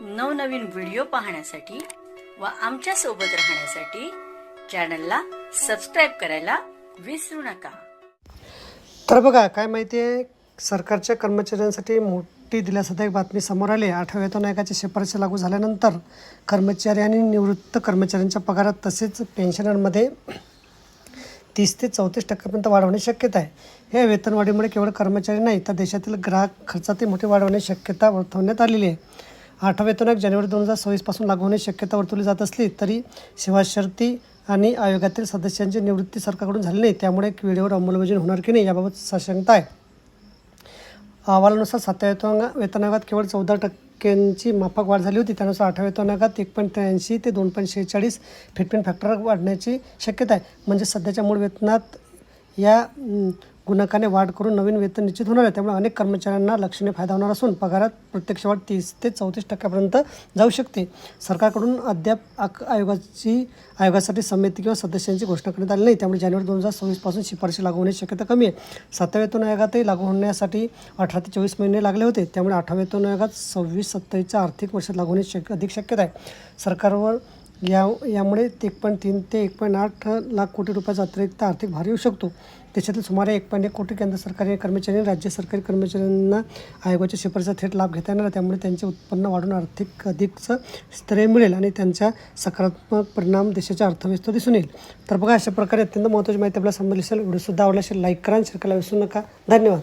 नवनवीन व्हिडिओ पाहण्यासाठी व आमच्यासोबत राहण्यासाठी चॅनलला सबस्क्राईब करायला विसरू नका. तर बघा काय माहिती आहे सरकारच्या कर्मचाऱ्यांसाठी मोठी दिलासादायक बातमी समोर आली. आठव्या वेतन शिफारशी लागू झाल्यानंतर कर्मचारी आणि निवृत्त कर्मचाऱ्यांच्या पगारात तसेच पेन्शनरमध्ये तीस ते चौतीस टक्क्यापर्यंत वाढवणे शक्यता आहे. या वेतनवाढीमुळे केवळ कर्मचारी नाही तर देशातील ग्राहक खर्चातही मोठी वाढवण्याची शक्यता वर्तवण्यात आलेली आहे. आठवेतून एक जानेवारी दोन हजार सव्वीसपासून लागू होण्याची शक्यता वर्तवली जात असली तरी सेवाशर्ती आणि आयोगातील सदस्यांची निवृत्ती सरकारकडून झाली नाही. त्यामुळे वेळेवर अंमलबजावणी होणार की नाही याबाबत साशंकता आहे. अहवालानुसार सातव्या वेतन आयोगात केवळ चौदा टक्क्यांची माफक वाढ झाली होती. त्यानुसार आठव्या वेतन आयोगात एक पॉईंट त्र्याऐंशी ते दोन पॉईंट शेहेचाळीस फिटमेंट फॅक्टर वाढण्याची शक्यता आहे. म्हणजे सध्याच्या मूळ वेतनात या गुणकाने वाढ करून नवीन वेतन निश्चित होणार आहे. त्यामुळे अनेक कर्मचाऱ्यांना लक्षणीय फायदा होणार असून पगारात प्रत्यक्ष वाढ तीस ते चौतीस टक्क्यापर्यंत जाऊ शकते. सरकारकडून अद्याप आक आयोगाची आयोगासाठी समिती किंवा सदस्यांची घोषणा करण्यात आली नाही. त्यामुळे जानेवारी दोन हजार सव्वीसपासून शिफारशी लागू होण्याची शक्यता कमी आहे. सातव्या वेतन आयोगातही लागू होण्यासाठी अठरा ते चोवीस महिने लागले होते. त्यामुळे आठव्या वेतन आयोगात सव्वीस सत्तावीसच्या आर्थिक वर्षात लागू होण्याची शक्य अधिक शक्यता आहे. सरकारवर या यामुळे एक पॉईंट तीन ते एक पॉईंट आठ लाख कोटी रुपयाचा अतिरिक्त आर्थिक भार येऊ शकतो. देशातील सुमारे एक पॉईंट एक कोटी केंद्र सरकारी कर्मचारी आणि राज्य सरकारी कर्मचाऱ्यांना आयोगाच्या शिफारसीचा थेट लाभ घेता येणार त्यामुळे त्यांचे उत्पन्न वाढून आर्थिक अधिकचं स्थैर्य मिळेल आणि त्यांचा सकारात्मक परिणाम देशाच्या अर्थव्यवस्थेवर दिसून येईल. तर बघा अशा प्रकारे अत्यंत महत्त्वाची माहिती आपल्याला समजली असेल. व्हिडिओसुद्धा आवडला असेल लाईक करा शेअर करायला विसरू नका. धन्यवाद.